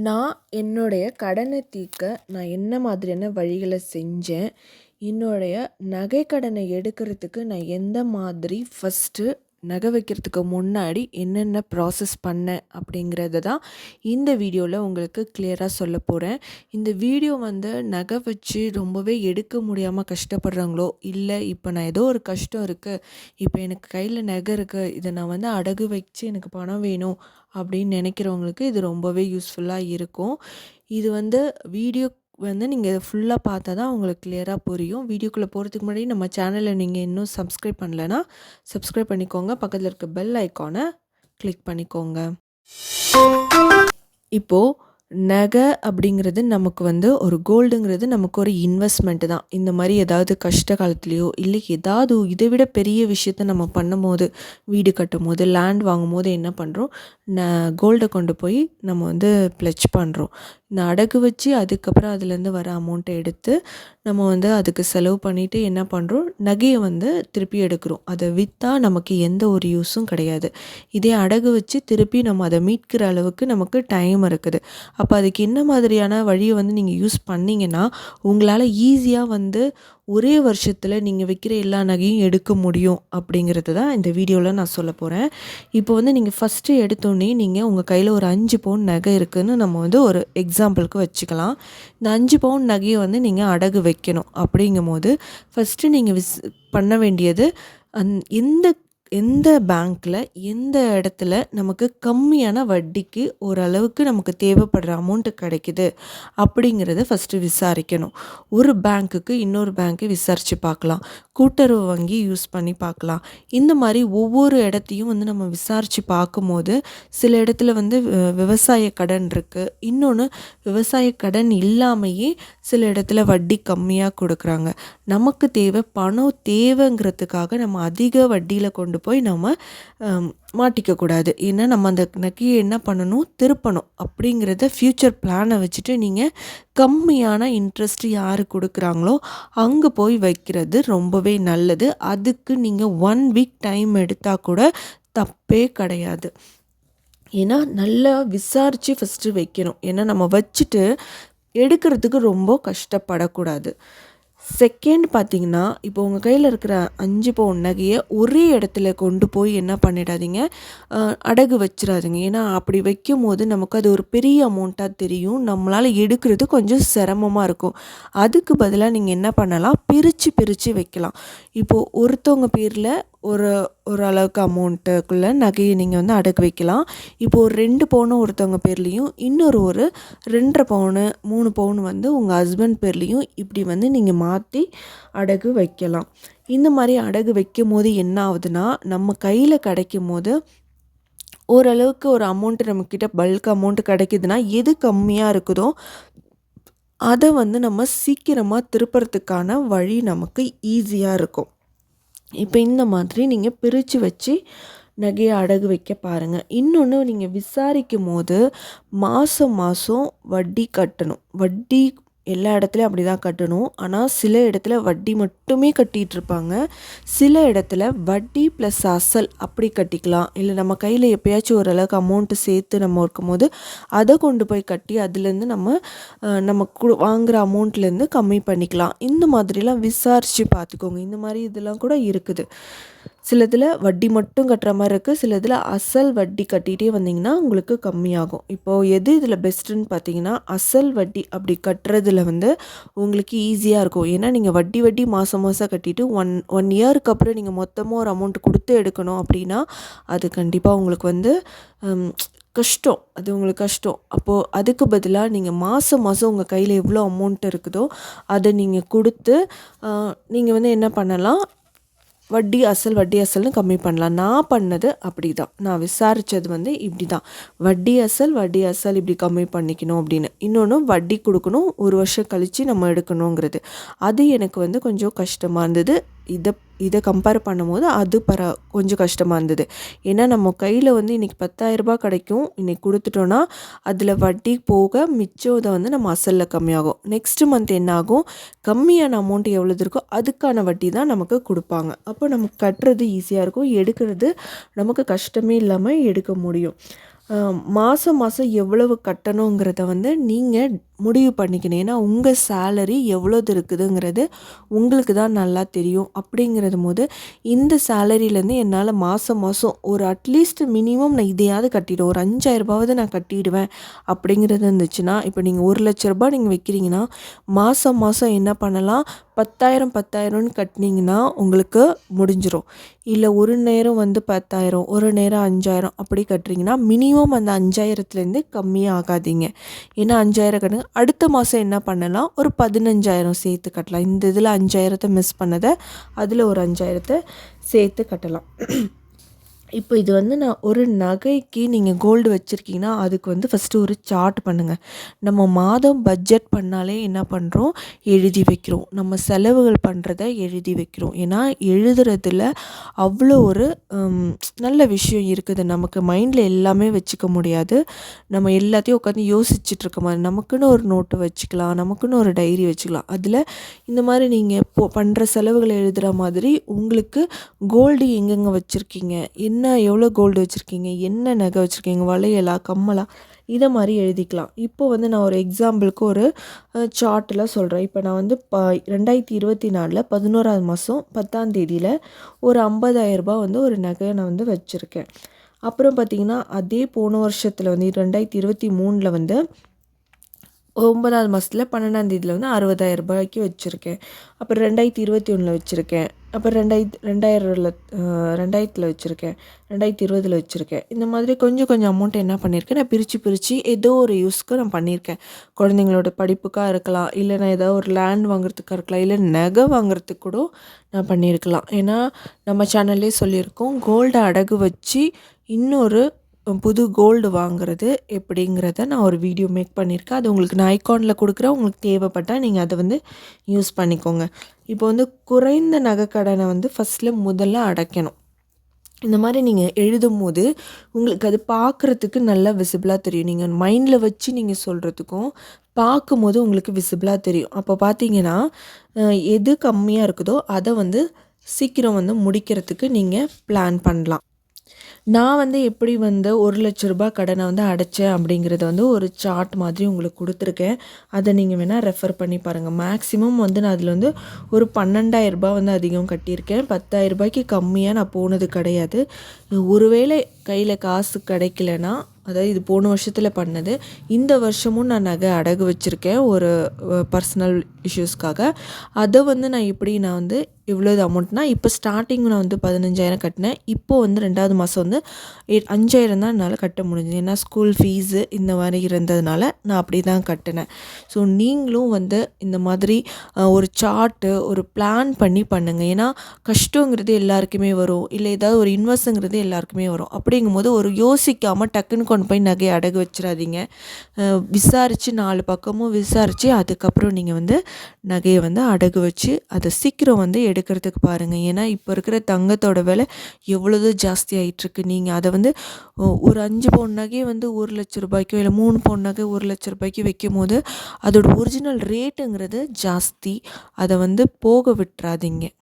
நான் என்னுடைய கடனை தீர்க்க நான் என்ன மாதிரியான வழிகளை செஞ்சேன் என்னுடைய நகை கடனை எடுக்கிறதுக்கு நான் எந்த மாதிரி ஃபஸ்ட்டு நகை வைக்கிறதுக்கு முன்னாடி என்னென்ன ப்ராசஸ் பண்ணேன் அப்படிங்கிறத தான் இந்த வீடியோவில் உங்களுக்கு கிளியராக சொல்ல போகிறேன் இந்த வீடியோ வந்து நகை வச்சு ரொம்பவே எடுக்க முடியாமல் கஷ்டப்படுறாங்களோ? இல்லை இப்போ நான் ஏதோ ஒரு கஷ்டம் இருக்குது இப்போ எனக்கு கையில் நகை இருக்குது இதை நான் வந்து அடகு வச்சு எனக்கு பணம் வேணும் அப்படின்னு நினைக்கிறவங்களுக்கு இது ரொம்பவே யூஸ்ஃபுல்லாக இருக்கும். இது வந்து வீடியோ வந்து நீங்கள் ஃபுல்லாக பார்த்தா தான் உங்களுக்கு கிளியராக புரியும். வீடியோக்குள்ளே போகிறதுக்கு முன்னாடி நம்ம சேனலை நீங்கள் இன்னும் சப்ஸ்கிரைப் பண்ணலைன்னா சப்ஸ்கிரைப் பண்ணிக்கோங்க. பக்கத்தில் இருக்க பெல் ஐக்கானை கிளிக் பண்ணிக்கோங்க. இப்போது நகை அப்படிங்கிறது நமக்கு வந்து ஒரு கோல்டுங்கிறது நமக்கு ஒரு இன்வெஸ்ட்மெண்ட்டு தான். இந்த மாதிரி ஏதாவது கஷ்ட காலத்துலேயோ இல்லை ஏதாவது இதை விட பெரிய விஷயத்த நம்ம பண்ணும் போது வீடு கட்டும் போது லேண்ட் வாங்கும் போது என்ன பண்ணுறோம் ந கோல்டை கொண்டு போய் நம்ம வந்து ப்ளச் பண்ணுறோம் இந்த அடகு வச்சு அதுக்கப்புறம் அதுலேருந்து வர அமௌண்ட்டை எடுத்து நம்ம வந்து அதுக்கு செலவு பண்ணிவிட்டு என்ன பண்ணுறோம் நகையை வந்து திருப்பி எடுக்கிறோம். அதை விற்றா நமக்கு எந்த ஒரு யூஸும் கிடையாது. இதே அடகு வச்சு திருப்பி நம்ம அதை மீட்கிற அளவுக்கு நமக்கு டைம் இருக்குது. அப்போ அதுக்கு என்ன மாதிரியான வழியை வந்து நீங்கள் யூஸ் பண்ணிங்கன்னா உங்களால் ஈஸியாக வந்து ஒரே வருஷத்தில் நீங்கள் வைக்கிற எல்லா நகையும் எடுக்க முடியும் அப்படிங்கிறது தான் இந்த வீடியோவில் நான் சொல்ல போகிறேன் இப்போ வந்து நீங்கள் ஃபஸ்ட்டு எடுத்தோடனே நீங்கள் உங்கள் கையில் ஒரு அஞ்சு பவுன் நகை இருக்குதுன்னு நம்ம வந்து ஒரு எக்ஸாம்பிளுக்கு வச்சுக்கலாம். இந்த அஞ்சு பவுன் நகையை வந்து நீங்கள் அடகு வைக்கணும் அப்படிங்கும் போது ஃபஸ்ட்டு நீங்கள் விஸ் பண்ண வேண்டியது அந் எந்த எந்த பேங்க்கில் எந்த இடத்துல நமக்கு கம்மியான வட்டிக்கு ஓரளவுக்கு நமக்கு தேவைப்படுற அமௌண்ட்டு கிடைக்குது அப்படிங்கிறத ஃபஸ்ட்டு விசாரிக்கணும். ஒரு பேங்க்குக்கு இன்னொரு பேங்க்கு விசாரித்து பார்க்கலாம். கூட்டுறவு வங்கி யூஸ் பண்ணி பார்க்கலாம். இந்த மாதிரி ஒவ்வொரு இடத்தையும் வந்து நம்ம விசாரித்து பார்க்கும்போது சில இடத்துல வந்து விவசாய கடன் இருக்குது இன்னொன்று விவசாய கடன் இல்லாமையே சில இடத்துல வட்டி கம்மியாக கொடுக்குறாங்க. நமக்கு தேவை பணம் தேவைங்கிறதுக்காக நம்ம அதிக வட்டியில் கொண்டு போய் நம்ம மாட்டிக்கக்கூடாது ஏன்னா நம்ம அந்த நகையை என்ன பண்ணணும்? திருப்பணும். அப்படிங்கிறத ஃப்யூச்சர் பிளானை வச்சுட்டு நீங்கள் கம்மியான இன்ட்ரெஸ்ட் யார் கொடுக்குறாங்களோ அங்கே போய் வைக்கிறது ரொம்பவே நல்லது. அதுக்கு நீங்கள் ஒன் வீக் டைம் எடுத்தால் கூட தப்பே கிடையாது. ஏன்னா நல்லா விசாரித்து ஃபஸ்ட்டு வைக்கணும். ஏன்னா நம்ம வச்சுட்டு எடுக்கிறதுக்கு ரொம்ப கஷ்டப்படக்கூடாது. செகண்ட் பார்த்தீங்கன்னா இப்போ உங்கள் கையில் இருக்கிற அஞ்சு பவுன் நகையை ஒரே இடத்துல கொண்டு போய் என்ன பண்ணிடாதீங்க? அடகு வச்சிடாதீங்க. ஏன்னா அப்படி வைக்கும் போது நமக்கு அது ஒரு பெரிய அமௌண்ட்டாக தெரியும். நம்மளால் எடுக்கிறது கொஞ்சம் சிரமமாக இருக்கும். அதுக்கு பதிலாக நீங்கள் என்ன பண்ணலாம்? பிரித்து பிரித்து வைக்கலாம். இப்போது ஒருத்தவங்க பேரில் ஒரு ஒரு அளவுக்கு அமௌண்ட்டுக்குள்ளே நகையை நீங்கள் வந்து அடகு வைக்கலாம். இப்போது ஒரு ரெண்டு பவுனு ஒருத்தவங்க பேர்லேயும் இன்னொரு ஒரு ரெண்டரை பவுனு மூணு பவுன் வந்து உங்கள் ஹஸ்பண்ட் பேர்லேயும் இப்படி வந்து நீங்கள் மாற்றி அடகு வைக்கலாம். இந்த மாதிரி அடகு வைக்கும் போது என்ன ஆகுதுன்னா நம்ம கையில் கிடைக்கும் போது ஓரளவுக்கு ஒரு அமௌண்ட்டு நம்மக்கிட்ட பல்க் அமௌண்ட்டு கிடைக்குதுன்னா எது கம்மியாக இருக்குதோ அதை வந்து நம்ம சீக்கிரமாக திருப்புறதுக்கான வழி நமக்கு ஈஸியாக இருக்கும். இப்போ இந்த மாதிரி நீங்கள் பிரித்து வச்சு நகையை அடகு வைக்க பாருங்கள் இன்னொன்று நீங்கள் விசாரிக்கும் போது மாதம் மாதம் வட்டி கட்டணும். வட்டி எல்லா இடத்துலையும் அப்படி தான் கட்டணும். ஆனால் சில இடத்துல வட்டி மட்டுமே கட்டிகிட்ருப்பாங்க சில இடத்துல வட்டி ப்ளஸ் அசல் அப்படி கட்டிக்கலாம். இல்லை நம்ம கையில் எப்போயாச்சும் ஓரளவுக்கு அமௌண்ட்டு சேர்த்து நம்ம இருக்கும்போது அதை கொண்டு போய் கட்டி அதுலேருந்து நம்ம நம்ம கு வாங்குகிற அமௌண்ட்லேருந்து கம்மி பண்ணிக்கலாம். இந்த மாதிரிலாம் விசாரித்து பார்த்துக்கோங்க. இந்த மாதிரி இதெல்லாம் கூட இருக்குது. சிலதில் வட்டி மட்டும் கட்டுற மாதிரி இருக்குது சிலதில் அசல் வட்டி கட்டிகிட்டே வந்திங்கன்னா உங்களுக்கு கம்மியாகும். இப்போது எது இதில் பெஸ்ட்டுன்னு பார்த்தீங்கன்னா அசல் வட்டி அப்படி கட்டுறதுல வந்து உங்களுக்கு ஈஸியாக இருக்கும். ஏன்னா நீங்கள் வட்டி வட்டி மாதம் மாதம் கட்டிட்டு ஒன் ஒன் இயருக்கு அப்புறம் நீங்கள் மொத்தமாக ஒரு அமௌண்ட் கொடுத்து எடுக்கணும் அப்படின்னா அது கண்டிப்பாக உங்களுக்கு வந்து கஷ்டம். அது உங்களுக்கு கஷ்டம். அப்போது அதுக்கு பதிலாக நீங்கள் மாதம் மாதம் உங்கள் கையில் எவ்வளோ அமௌண்ட் இருக்குதோ அதை நீங்கள் கொடுத்து நீங்கள் வந்து என்ன பண்ணலாம்? வட்டி அசல் வட்டி அசல்னு கம்மி பண்ணலாம். நான் பண்ணது அப்படி தான் நான் விசாரித்தது வந்து இப்படி தான் வட்டி அசல் வட்டி அசல் இப்படி கம்மி பண்ணிக்கணும் அப்படின்னு. இன்னொன்று வட்டி கொடுக்கணும் ஒரு வருஷம் கழித்து நம்ம எடுக்கணுங்கிறது. அது எனக்கு வந்து கொஞ்சம் கஷ்டமாக இருந்தது. இதை இதை கம்பேர் பண்ணும்போது அது பர கொஞ்சம் கஷ்டமாக இருந்தது. ஏன்னா நம்ம கையில் வந்து இன்றைக்கி பத்தாயிரரூபா கிடைக்கும். இன்றைக்கி கொடுத்துட்டோன்னா அதில் வட்டி போக மிச்சம் இதை வந்து நம்ம அசலில் கம்மியாகும். நெக்ஸ்ட் மந்த் என்ன ஆகும்? கம்மியான அமௌண்ட் எவ்வளோது இருக்கோ அதுக்கான வட்டி தான் நமக்கு கொடுப்பாங்க. அப்போ நமக்கு கட்டுறது ஈஸியாக இருக்கும். எடுக்கிறது நமக்கு கஷ்டமே இல்லாமல் எடுக்க முடியும். மாதம் மாதம் எவ்வளவு கட்டணுங்கிறத வந்து நீங்கள் முடிவு பண்ணிக்கணும் ஏன்னா உங்கள் சேலரி எவ்வளோது இருக்குதுங்கிறது உங்களுக்கு தான் நல்லா தெரியும். அப்படிங்கிறது போது இந்த சேலரியிலேருந்து என்னால் மாதம் மாதம் ஒரு அட்லீஸ்ட் மினிமம் நான் இதையாவது கட்டிடுவேன் ஒரு அஞ்சாயிரரூபாவது நான் கட்டிடுவேன் அப்படிங்கிறது இருந்துச்சுன்னா இப்போ நீங்கள் ஒரு லட்ச ரூபா நீங்கள் வைக்கிறீங்கன்னா மாதம் மாதம் என்ன பண்ணலாம்? பத்தாயிரம் பத்தாயிரம்னு கட்டினீங்கன்னா உங்களுக்கு முடிஞ்சிடும் இல்லை ஒரு நேரம் வந்து பத்தாயிரம் ஒரு நேரம் அஞ்சாயிரம் அப்படி கட்டுறீங்கன்னா மினிமம் அந்த அஞ்சாயிரத்துலேருந்து கம்மியாக ஆகாதீங்க ஏன்னா அஞ்சாயிரம் கட்டுங்க அடுத்த மாதம் என்ன பண்ணலாம்? ஒரு பதினஞ்சாயிரம் சேர்த்து கட்டலாம். இந்த இதில் அஞ்சாயிரத்தை மிஸ் பண்ணதை அதில் ஒரு அஞ்சாயிரத்தை சேர்த்து கட்டலாம். இப்போ இது வந்து நான் ஒரு நகைக்கு நீங்கள் கோல்டு வச்சுருக்கீங்கன்னா அதுக்கு வந்து ஃபஸ்ட்டு ஒரு சார்ட் பண்ணுங்கள் நம்ம மாதம் பட்ஜெட் பண்ணாலே என்ன பண்ணுறோம் எழுதி வைக்கிறோம். நம்ம செலவுகள் பண்ணுறத எழுதி வைக்கிறோம். ஏன்னா எழுதுறதுல அவ்வளோ ஒரு நல்ல விஷயம் இருக்குது. நமக்கு மைண்டில் எல்லாமே வச்சுக்க முடியாது. நம்ம எல்லாத்தையும் உட்காந்து யோசிச்சுட்டு இருக்க மாதிரி நமக்குன்னு ஒரு நோட்டு வச்சுக்கலாம் நமக்குன்னு ஒரு டைரி வச்சுக்கலாம். அதில் இந்த மாதிரி நீங்கள் இப்போ பண்ணுற செலவுகளை எழுதுகிற மாதிரி உங்களுக்கு கோல்டு எங்கெங்கே வச்சுருக்கீங்க? என்ன என்ன எவ்வளோ கோல்டு வச்சுருக்கீங்க? என்ன நகை வச்சுருக்கீங்க? வளையலா கம்மலா? இதை மாதிரி எழுதிக்கலாம். இப்போ வந்து நான் ஒரு எக்ஸாம்பிளுக்கு ஒரு சார்ட்டில் சொல்கிறேன் இப்போ நான் வந்து ப ரெண்டாயிரத்தி இருபத்தி நாலில் பதினோராவது மாதம் பத்தாம் தேதியில் ஒரு ஐம்பதாயிரரூபா வந்து ஒரு நகையை நான் வந்து வச்சுருக்கேன். அப்புறம் பார்த்திங்கன்னா அதே போன வருஷத்தில் வந்து ரெண்டாயிரத்தி இருபத்தி மூணில் வந்து ஒன்பதாவது மாதத்தில் பன்னெண்டாந்தேதியில் வந்து அறுபதாயிரம் ரூபாய்க்கு வச்சுருக்கேன். அப்புறம் ரெண்டாயிரத்தி இருபத்தி ஒன்றில் வச்சுருக்கேன். அப்புறம் ரெண்டாயிரத்தி ரெண்டாயிரம்ல ரெண்டாயிரத்தில் வச்சுருக்கேன். ரெண்டாயிரத்தி இருபதில் வச்சுருக்கேன். இந்த மாதிரி கொஞ்சம் கொஞ்சம் அமௌண்ட் என்ன பண்ணியிருக்கேன் நான் பிரித்து பிரித்து ஏதோ ஒரு யூஸ்க்கு நான் பண்ணியிருக்கேன் குழந்தைங்களோட படிப்புக்காக இருக்கலாம் இல்லை நான் ஏதோ ஒரு லேண்ட் வாங்குறதுக்காக இருக்கலாம் இல்லை நகை வாங்குறதுக்கு கூட நான் பண்ணியிருக்கலாம் ஏன்னா நம்ம சேனல்லே சொல்லியிருக்கோம் கோல்டை அடகு வச்சு இன்னொரு புது கோல்டு வாங்குறது எப்படிங்கிறத நான் ஒரு வீடியோ மேக் பண்ணியிருக்கேன். அது உங்களுக்கு நான் ஐக்கானில் கொடுக்குறேன் உங்களுக்கு தேவைப்பட்டால் நீங்கள் அதை வந்து யூஸ் பண்ணிக்கோங்க. இப்போ வந்து குறைந்த நகைக்கடனை வந்து ஃபஸ்ட்டில் முதல்ல அடைக்கணும். இந்த மாதிரி நீங்கள் எழுதும் போது உங்களுக்கு அது பார்க்குறதுக்கு நல்லா விசிபிளாக தெரியும். நீங்கள் மைண்டில் வச்சு நீங்கள் சொல்கிறதுக்கும் பார்க்கும்போது உங்களுக்கு விசிபிளாக தெரியும். அப்போ பார்த்தீங்கன்னா எது கம்மியாக இருக்குதோ அதை வந்து சீக்கிரம் வந்து முடிக்கிறதுக்கு நீங்கள் பிளான் பண்ணலாம். நான் வந்து எப்படி வந்து ஒரு லட்ச ரூபாய் கடனை வந்து அடைச்சேன் அப்படிங்கிறத வந்து ஒரு சார்ட் மாதிரி உங்களுக்கு கொடுத்துருக்கேன். அதை நீங்கள் வேணால் ரெஃபர் பண்ணி பாருங்கள் மேக்ஸிமம் வந்து நான் அதில் வந்து ஒரு பன்னெண்டாயிரரூபா வந்து அதிகம் கட்டியிருக்கேன். பத்தாயிரரூபாய்க்கு கம்மியாக நான் போனது கிடையாது. ஒருவேளை கையில் காசு கிடைக்கலனா அதாவது இது போன வருஷத்தில் பண்ணது இந்த வருஷமும் நான் நகை அடகு வச்சுருக்கேன் ஒரு பர்சனல் இஷ்யூஸ்க்காக அதை வந்து நான் எப்படி நான் வந்து இவ்வளோ அமௌண்ட்னா இப்போ ஸ்டார்டிங் நான் வந்து பதினஞ்சாயிரம் கட்டினேன். இப்போது வந்து ரெண்டாவது மாதம் வந்து அஞ்சாயிரம் தான் என்னால் கட்ட முடிஞ்சது. ஏன்னா ஸ்கூல் ஃபீஸு இந்த மாதிரி இருந்ததுனால நான் அப்படி தான் கட்டினேன். ஸோ நீங்களும் வந்து இந்த மாதிரி ஒரு சார்ட்டு ஒரு பிளான் பண்ணி பண்ணுங்கள் ஏன்னா கஷ்டங்கிறது எல்லாருக்குமே வரும். இல்லை ஏதாவது ஒரு இன்வெஸ்ட்டுங்கிறது எல்லாருக்குமே வரும். அப்படிங்கும்போது ஒரு யோசிக்காமல் டக்குன்னு கொண்டு போய் நகையை அடகு வச்சிடாதீங்க. விசாரித்து நாலு பக்கமும் விசாரித்து அதுக்கப்புறம் நீங்கள் வந்து நகையை வந்து அடகு வச்சு அதை சீக்கிரம் வந்து எடுக்கிறதுக்கு பாருங்கள் ஏன்னா இப்போ இருக்கிற தங்கத்தோட விலை எவ்வளோது ஜாஸ்தி ஆகிட்டுருக்கு நீங்கள் அதை வந்து ஒரு அஞ்சு பவுன் நகையை வந்து ஒரு லட்ச ரூபாய்க்கோ இல்லை மூணு பவுன் நகை ஒரு லட்ச ரூபாய்க்கு வைக்கும் போது அதோட ஒரிஜினல் ரேட்டுங்கிறது ஜாஸ்தி. அதை வந்து போக விட்டுறாதீங்க.